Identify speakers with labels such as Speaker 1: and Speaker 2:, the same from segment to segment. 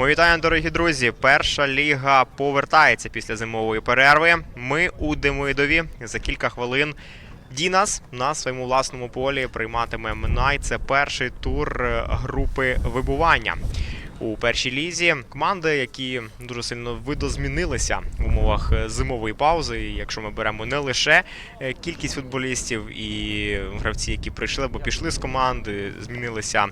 Speaker 1: Мої вітання, дорогі друзі. Перша ліга повертається після зимової перерви. Ми у Демидові за кілька хвилин. Дінас на своєму власному полі прийматиме Минай. Це перший тур е, групи вибування. У першій лізі команди, які дуже сильно видозмінилися в умовах е, зимової паузи. І якщо ми беремо не лише е, кількість футболістів і гравці, які прийшли або пішли з команди, змінилися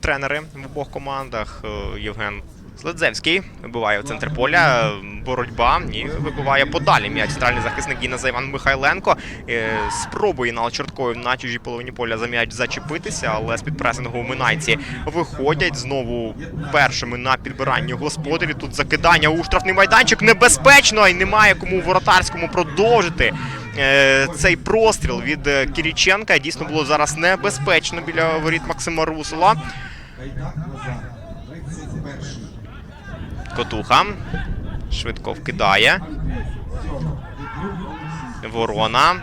Speaker 1: тренери в обох командах. Євген Следзевський вибиває в центр поля, боротьба і вибиває подалі. М'яч центральний захисник Гіназа Іван Михайленко. Е, Спробує на Чорткою на чужій половині поля за м'яч зачепитися, але з-під пресингу минайці виходять знову першими на підбиранні господарі. Тут закидання у штрафний майданчик небезпечно і немає кому воротарському продовжити. Е, Цей простріл від е, Кіріченка дійсно було зараз небезпечно біля воріт Максима Русула.
Speaker 2: Гайдак Назар, 31.
Speaker 1: Котуха швидко вкидає. Ворона.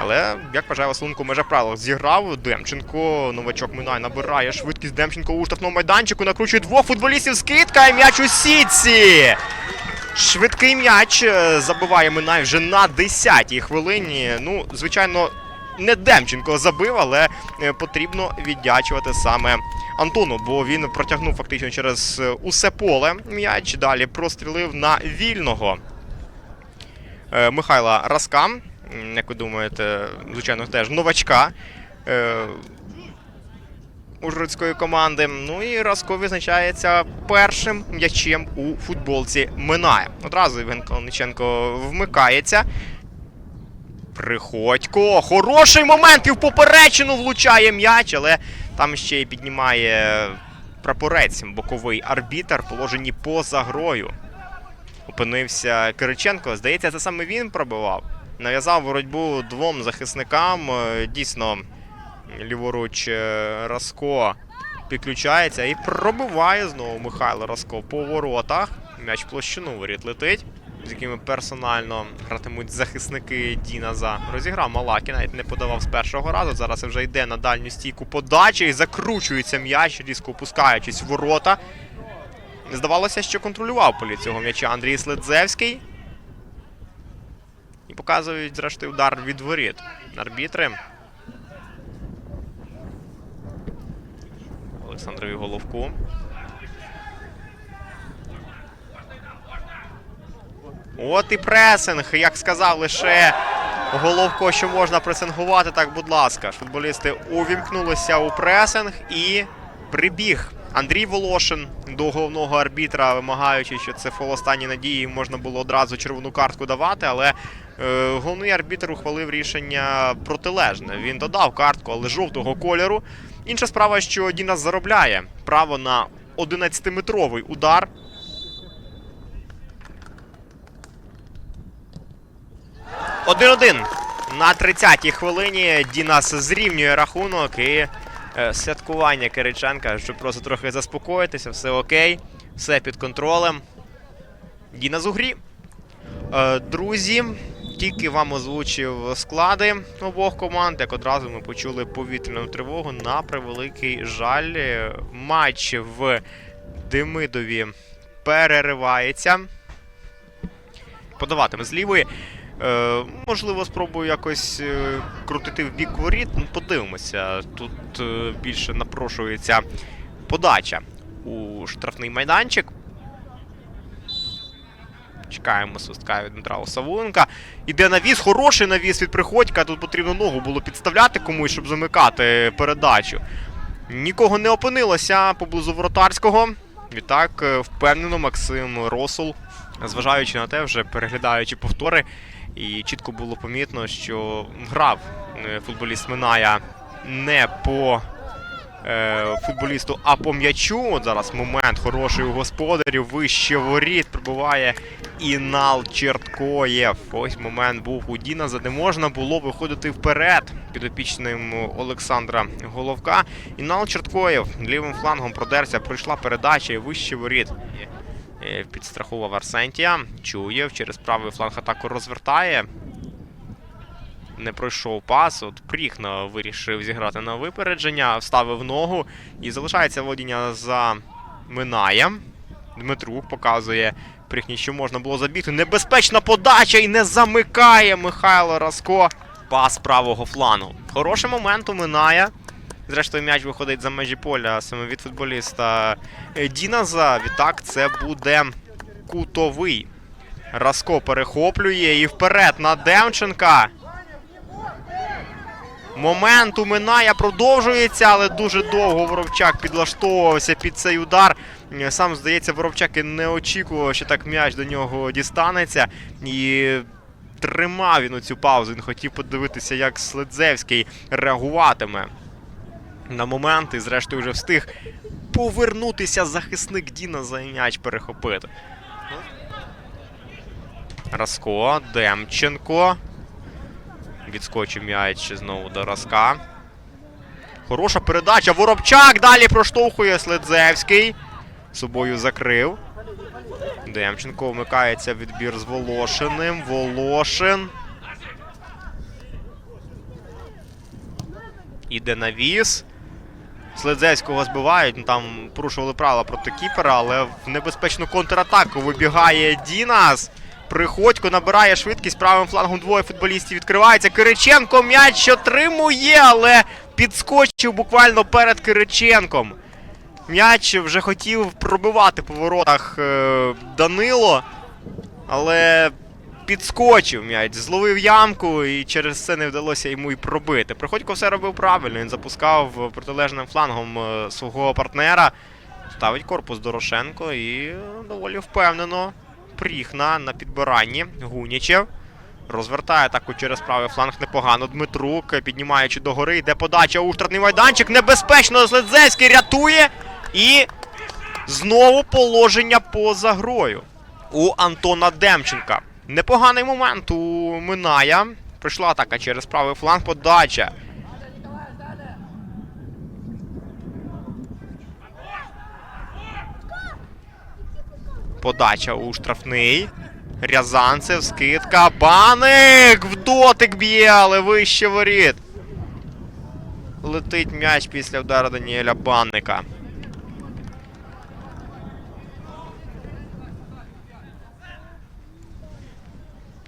Speaker 1: Але, як вважає Василенко, межа правил зіграв. Демченко, новачок Минай набирає швидкість Демченко у штрафному майданчику. Накручує двох футболістів. Скидка і м'яч у сітці. Швидкий м'яч е, забиває Минай вже на 10-й хвилині. Ну, звичайно, не Демченко забив, але е, потрібно віддячувати саме Антону, бо він протягнув фактично через е, усе поле м'яч. Далі прострілив на вільного е, Михайла Раска. Як ви думаєте, звичайно, теж новачка. Е, Ужгородської команди. Ну і Раско визначається першим м'ячем у футболці Минає. Одразу Євген Калниченко вмикається. Приходько. Хороший момент і в поперечину влучає м'яч, але там ще й піднімає прапорець боковий арбітер, положені поза грою. Опинився Кириченко. Здається, це саме він пробивав. Нав'язав боротьбу двом захисникам. Е, Дійсно, ліворуч е, Раско підключається і пробиває знову Михайло Раско по воротах. М'яч площину воріт летить, з якими персонально гратимуть захисники Діназа. Розіграв Малакі, навіть не подавав з першого разу. Зараз вже йде на дальню стійку подачі і закручується м'яч, різко опускаючись в ворота. Здавалося, що контролював полі цього м'яча Андрій Следзевський. І показують, зрештою, удар від воріт. Арбітри. Олександрові Головку. От і пресинг. Як сказав лише Головко, що можна пресингувати, так будь ласка. Футболісти увімкнулися у пресинг і прибіг. Андрій Волошин до головного арбітра, вимагаючи, що це фол останній надії, можна було одразу червону картку давати, але е, головний арбітр ухвалив рішення протилежне. Він додав картку, але жовтого кольору. Інша справа, що Дінас заробляє право на 11-метровий удар. Один-один. На 30-й хвилині Дінас зрівнює рахунок і е, святкування Кириченка, щоб просто трохи заспокоїтися, все окей, все під контролем. Дінас у грі. Е, друзі, тільки вам озвучив склади обох команд, як одразу ми почули повітряну тривогу. На превеликий жаль, е, матч в Демидові переривається. Подаватиме з лівої. Е, можливо, спробую якось е, крутити в бік воріт. Ну, подивимося. Тут е, більше напрошується подача у штрафний майданчик. Чекаємо свистка від Дмитра Савуленка. Іде навіс, хороший навіс від приходька. Тут потрібно ногу було підставляти комусь, щоб замикати передачу. Нікого не опинилося поблизу воротарського. Відтак, е, впевнено, Максим Росул, зважаючи на те, вже переглядаючи повтори, і чітко було помітно, що грав е, футболіст Миная не по футболісту, а по м'ячу. От зараз момент хороший у господарів. Вище воріт прибуває Інал Черткоєв. Ось момент був у Діназа, де можна було виходити вперед підопічним Олександра Головка. Інал Черткоєв лівим флангом продерся, прийшла передача і вище воріт. Е, Підстрахував Арсентія. Чуєв, через правий фланг атаку розвертає. Не пройшов пас. От Пріхна вирішив зіграти на випередження, вставив ногу і залишається володіння за минає. Дмитрук показує Прихні, що можна було забігти. Небезпечна подача і не замикає Михайло Раско. Пас правого флану. Хороший момент у минає. Зрештою, м'яч виходить за межі поля саме від футболіста е, Діназа. Відтак, це буде кутовий. Раско перехоплює і вперед на Демченка. Момент у Миная продовжується, але дуже довго Воровчак підлаштовувався під цей удар. Сам, здається, Воровчак і не очікував, що так м'яч до нього дістанеться. І тримав він цю паузу. Він хотів подивитися, як Следзевський реагуватиме на момент і, зрештою, вже встиг повернутися захисник Діна за м'яч перехопити. Раско, Демченко. Відскочив м'яч знову до Раска. Хороша передача. Воробчак далі проштовхує Следзевський. Собою закрив. Демченко вмикається відбір з Волошиним. Волошин. Іде навіс. Следзевського збивають. Ну, Там порушували правила проти кіпера, але в небезпечну контратаку вибігає Дінас. Приходько набирає швидкість правим флангом двоє футболістів відкривається. Кириченко м'яч отримує, але підскочив буквально перед Кириченком. М'яч вже хотів пробивати по воротах е, Данило, але підскочив м'яч, зловив ямку і через це не вдалося йому й пробити. Приходько все робив правильно. Він запускав протилежним флангом е, свого партнера. Ставить корпус Дорошенко і доволі впевнено. Пріхна на підбиранні. Гунічев. Розвертає атаку через правий фланг непогано. Дмитрук, піднімаючи догори, йде подача у штрафний майданчик. Небезпечно Следзевський рятує. І знову положення поза грою у Антона Демченка. Непоганий момент у Миная. Прийшла атака через правий фланг. Подача. Подача у штрафний. Рязанцев, скидка. Баник! В дотик б'є, але вище воріт. Летить м'яч після удару Даніеля Банника.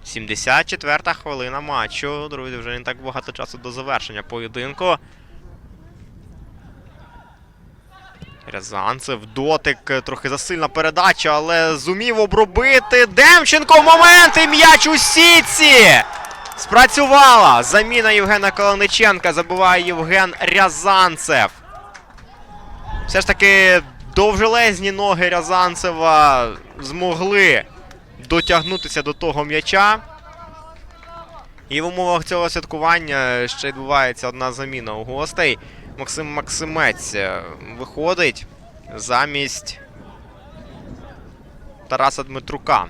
Speaker 1: Сімдесят четверта хвилина матчу. Друзі, вже не так багато часу до завершення поєдинку. Рязанцев, дотик, е, трохи засильна передача, але зумів обробити. Демченко момент і м'яч у сітці! Спрацювала! Заміна Євгена Колониченка забиває Євген Рязанцев. Все ж таки довжелезні ноги Рязанцева змогли дотягнутися до того м'яча. І в умовах цього святкування ще відбувається одна заміна у гостей. Максим Максимець е, виходить замість Тараса Дмитрука.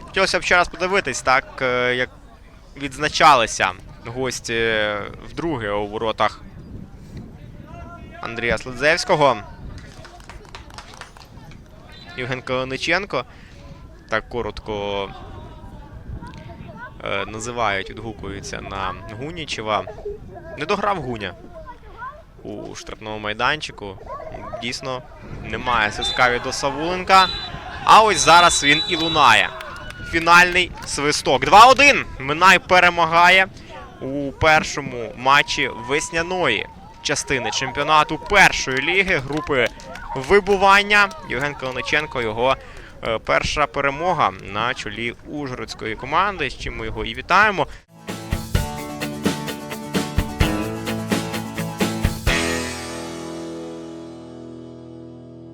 Speaker 1: Хотілося б ще раз подивитись, так е, як відзначалися гості вдруге у воротах Андрія Следзевського. Євген Калиниченко. Так коротко називають, відгукуються на Гунічева. Не дограв Гуня у штрафному майданчику. Дійсно, немає свистка від Савуленка. А ось зараз він і лунає. Фінальний свисток. 2-1. Минай перемагає у першому матчі весняної частини чемпіонату першої ліги групи вибування. Євген Калиниченко його е, перша перемога на чолі Ужгородської команди. З чим ми його і вітаємо.